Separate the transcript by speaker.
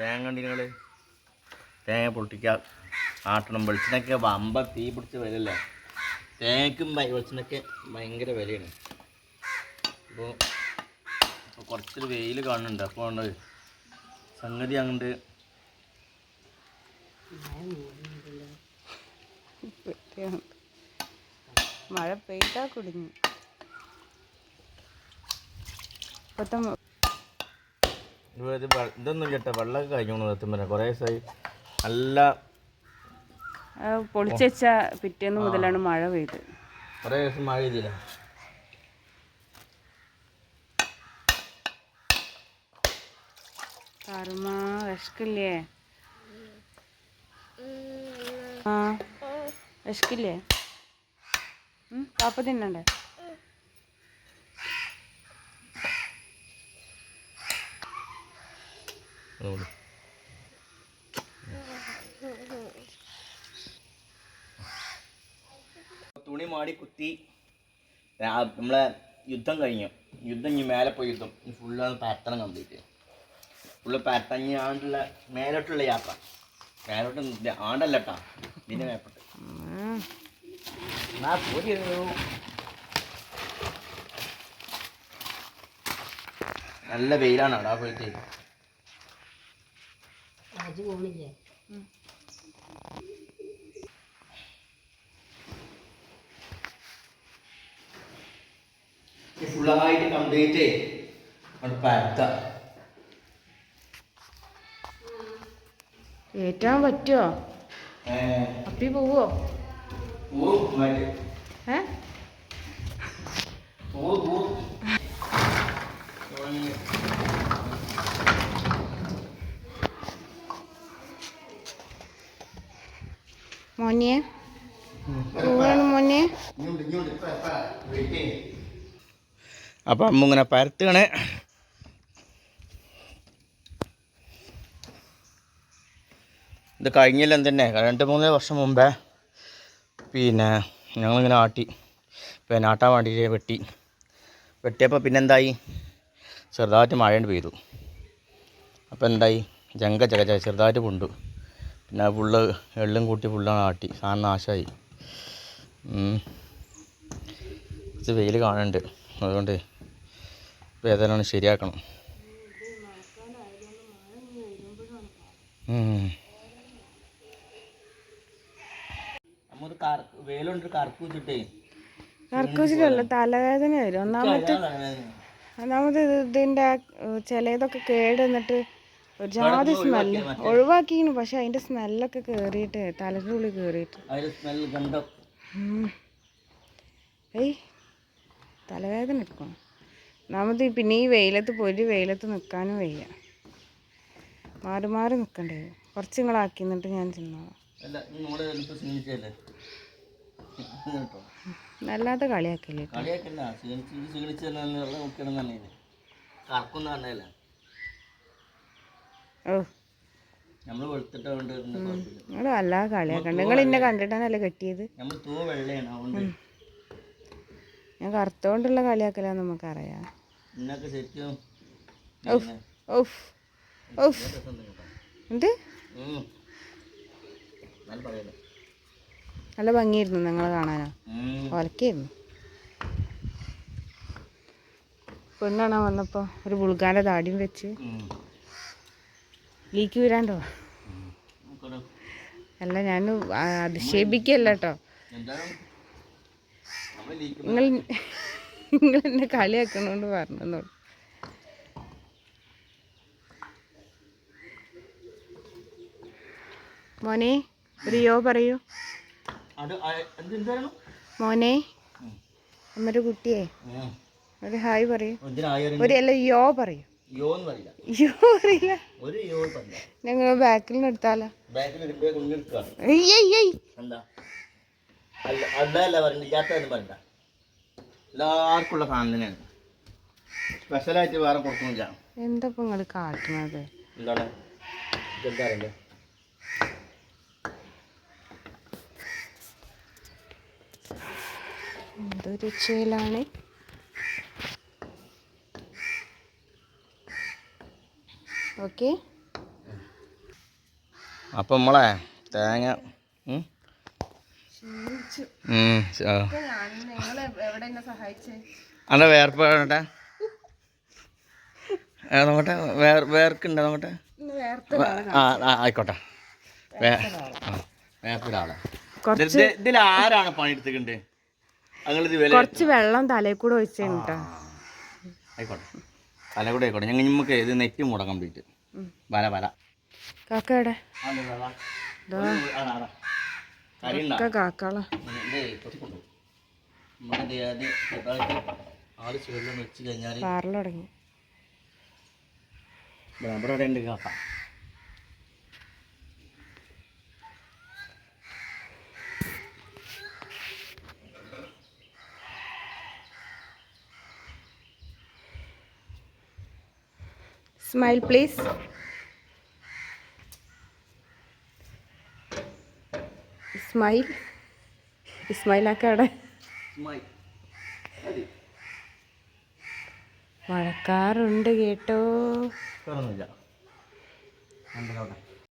Speaker 1: തേങ്ങ ഉണ്ട് നിങ്ങൾ തേങ്ങ പൊട്ടിക്കുക ആട്ടണം. വെളിച്ചിനൊക്കെ വമ്പ തീ പിടിച്ച വിലയല്ലേ? തേങ്ങയ്ക്കും വെളിച്ചിനൊക്കെ ഭയങ്കര വിലയാണ്. അപ്പോൾ ഇപ്പോൾ കുറച്ചൊരു വെയിൽ കാണുന്നുണ്ട്. അപ്പോൾ ഉണ്ട് സംഗതി അങ്ങോട്ട്
Speaker 2: മഴ പെയ്താ കുടുങ്ങി. ഇപ്പത്തെ
Speaker 1: ഇത് ഇതൊന്നും കേട്ടോ വെള്ളമൊക്കെ കഴിഞ്ഞോളൂ സത്യം പറയാം കുറേ ദിവസമായി നല്ല
Speaker 2: പിറ്റേന്ന് മുതലാണ് മഴ പെയ്ത്.
Speaker 1: കുറേ ദിവസം മഴ
Speaker 2: വിശക്കില്ലേ? ആ വിശക്കില്ലേ? പാപ്പ തിന്നണ്ടേ?
Speaker 1: തുണി മാടി കുത്തി നമ്മളെ യുദ്ധം കഴിഞ്ഞു. യുദ്ധം ഇനി മേലെ പോയി യുദ്ധം. Full pattern complete full pattern ആണ്ടുള്ള മേലോട്ടുള്ള യാത്ര. മേലോട്ട് ആണ്ടല്ല കേട്ടാ ഇതിന്റെ മേപ്പെട്ട് എന്നാ നല്ല വെയിലാണ് അവിടെ ആ പോയിട്ട്. ഫുള്ളായിട്ട് കംപ്ലീറ്റ് അവിടെ പരത്താം.
Speaker 2: ഏറ്റാൻ പറ്റുമോ അപ്പി പോവോ? ഏ? മോനിയെ പോവാണ് മോനെ.
Speaker 1: അപ്പം അമ്മ ഇങ്ങനെ പരത്തുകയാണ്. ഇത് കഴിഞ്ഞില്ല തന്നെ രണ്ട് മൂന്ന് വർഷം മുമ്പേ പിന്നെ ഞങ്ങളിങ്ങനെ ആട്ടി. പിന്നെ ആട്ടാൻ വേണ്ടിയിട്ട് വെട്ടി. വെട്ടിയപ്പോൾ പിന്നെന്തായി? ചെറുതായിട്ട് മഴ പെയ്തു. അപ്പോൾ എന്തായി? ജങ്ക ജഗ ചെറുതായിട്ട് പുണ്ടു പിന്നെ ആ പുള്ള് എള്ളും കൂട്ടി ഫുള്ളാണ് ആട്ടി. സാധനം നാശമായി. കുറച്ച് വെയിൽ കാണുന്നുണ്ട്. അതുകൊണ്ട് ഇപ്പോൾ ഏതായാലും ശരിയാക്കണം
Speaker 2: കർക്കൂച്ചിലല്ല തലവേദന വരും. ഒന്നാമത്തെ ഒന്നാമത് ഇത് ഇതിന്റെ ചിലതൊക്കെ കേട് എന്നിട്ട് ഒരു ജാതി സ്മെല്ല് ഒഴിവാക്കിയിരുന്നു പക്ഷെ അതിന്റെ സ്മെല്ലൊക്കെ കേറിയിട്ട് തലയുടെ ഉള്ളിൽ ഉം. ഏയ് തലവേദന എടുക്കണം. ഒന്നാമത് പിന്നെ ഈ വെയിലത്ത് പോയിട്ട് വെയിലത്ത് നിൽക്കാനും വയ്യ. മാറി മാറി നിൽക്കണ്ടേ കുറച്ച് നിങ്ങളാക്കി എന്നിട്ട് ഞാൻ തിന്നോളാം.
Speaker 1: അല്ല നമ്മൾ ഇപ്പോൾ ക്ഷീണിച്ചല്ലേ കേട്ടോ.
Speaker 2: അല്ലാതെ കളിയാക്കില്ലേ?
Speaker 1: കളിയാക്കല്ല ക്ഷീണിച്ച് തന്നെ കറക്കുന്ന പറഞ്ഞല്ല?
Speaker 2: നിങ്ങൾ അല്ലാതെ കളിയാക്കണ്ട നിങ്ങൾ ഇന്നെ കണ്ടിട്ടാണല്ലേ കെട്ടിയത്? ഞാൻ കറുത്തോണ്ടുള്ള കളിയാക്കല നമുക്കറിയാം. എന്ത്?
Speaker 1: നല്ല
Speaker 2: ഭംഗിയായിരുന്നു നിങ്ങൾ കാണാനോ. ഒലക്കായിരുന്നു പെണ്ണാണോ വന്നപ്പോൾ ഒരു ബുൾഗാന്റെ താടിയും വെച്ച്. ലീക്ക് വീരാണ്ടോ. അല്ല ഞാൻ അധിക്ഷേപിക്കല്ല കേട്ടോ നിങ്ങൾ നിങ്ങൾ എന്നെ കളിയാക്കണോണ്ട് പറഞ്ഞോ മോനെ ഒരു യോ പറയൂ. മോനെ
Speaker 1: ഉം.
Speaker 2: അമ്മയുടെ കുട്ടിയെ. ഒരു ഹായ് പറയൂ. ഒരു അല്ല യോ പറയൂ. ഞങ്ങൾ ബാക്കിൽ നിന്ന് എടുത്താലോ
Speaker 1: എന്താ? അല്ല അതല്ല പറയണ്ട ഇല്ലാത്തതെന്ന് പറയണ്ട. എല്ലാവർക്കുള്ള സാധനം തന്നെയാണ്. സ്പെഷ്യലായിട്ട് വേറെ കൊടുക്കുന്നില്ല.
Speaker 2: എന്താ ഇപ്പൊ നിങ്ങൾ കാട്ടുന്നത്
Speaker 1: എന്താണ്? ഇതെന്താ
Speaker 2: എന്തൊരു ചേലാണ്? ഓക്കെ.
Speaker 1: അപ്പം നമ്മളെ തേങ്ങ അന്ന വേർപ്പ് നോക്കട്ടെ വേർ വേർക്കുണ്ടോ നോക്കട്ടെ? ആ ആയിക്കോട്ടെ.
Speaker 2: കുറച്ച്
Speaker 1: ഇതിൽ ആരാണ് പണിയെടുത്തിട്ടുണ്ട് അതിങ്ങളിത് വില
Speaker 2: കുറച്ച് വെള്ളം തലയിൽ കൂടെ
Speaker 1: ആയിക്കോട്ടെ. തല കൂടെ ആയിക്കോട്ടെ ഞങ്ങൾ നമുക്ക് ഇത് നെറ്റ് മൂടാം കംപ്ലീറ്റ്. വല വല.
Speaker 2: കാക്കയുടെ കാക്കള.
Speaker 1: ഇതേ, പൊട്ടിക്കൊണ്ടു. നമ്മളിത് ആദ്യം
Speaker 2: സ്മൈൽ പ്ലീസ് സ്മൈൽ ഇസ്മൈലൊക്കെ അവിടെ. മഴക്കാറുണ്ട് കേട്ടോ?